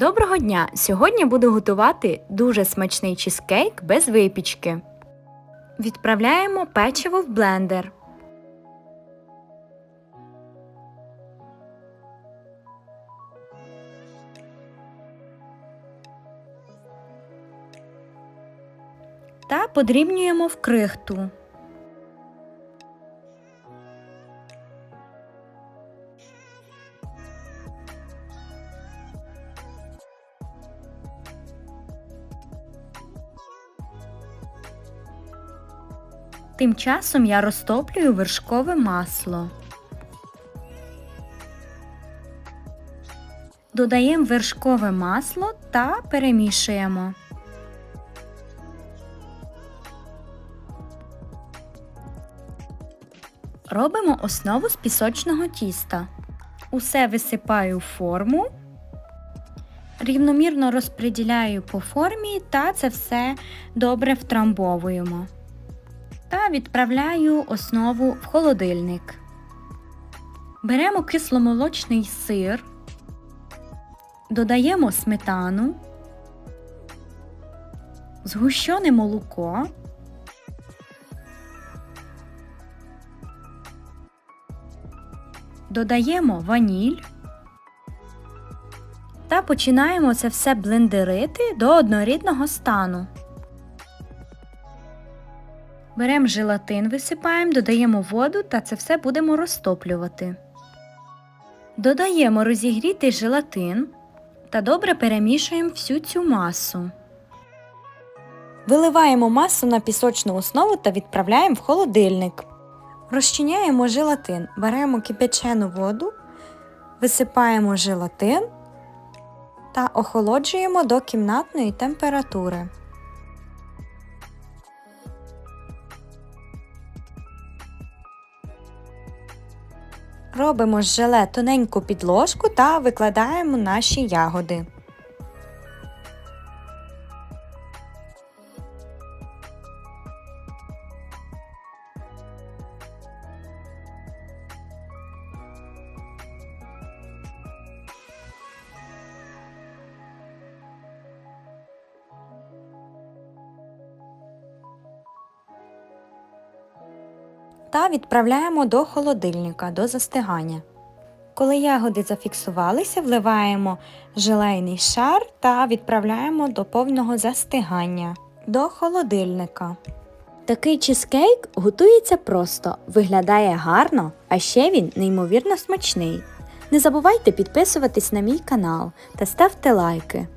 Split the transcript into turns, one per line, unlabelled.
Доброго дня! Сьогодні буду готувати дуже смачний чизкейк без випічки. Відправляємо печиво в блендер. Та подрібнюємо в крихту. Тим часом я розтоплюю вершкове масло. Додаємо вершкове масло та перемішуємо. Робимо основу з пісочного тіста. Усе висипаю в форму, рівномірно розподіляю по формі та це все добре втрамбовуємо та відправляю основу в холодильник. Беремо кисломолочний сир, додаємо сметану, згущене молоко, додаємо ваніль та починаємо це все блендерити до однорідного стану. Беремо желатин, висипаємо, додаємо воду та це все будемо розтоплювати. Додаємо розігрітий желатин та добре перемішуємо всю цю масу. Виливаємо масу на пісочну основу та відправляємо в холодильник. Розчиняємо желатин, беремо кипячену воду, висипаємо желатин та охолоджуємо до кімнатної температури. Робимо з желе тоненьку підложку та викладаємо наші ягоди. Та відправляємо до холодильника до застигання. Коли ягоди зафіксувалися, вливаємо желейний шар та відправляємо до повного застигання до холодильника. Такий чизкейк готується просто, виглядає гарно, а ще він неймовірно смачний. Не забувайте підписуватись на мій канал та ставте лайки.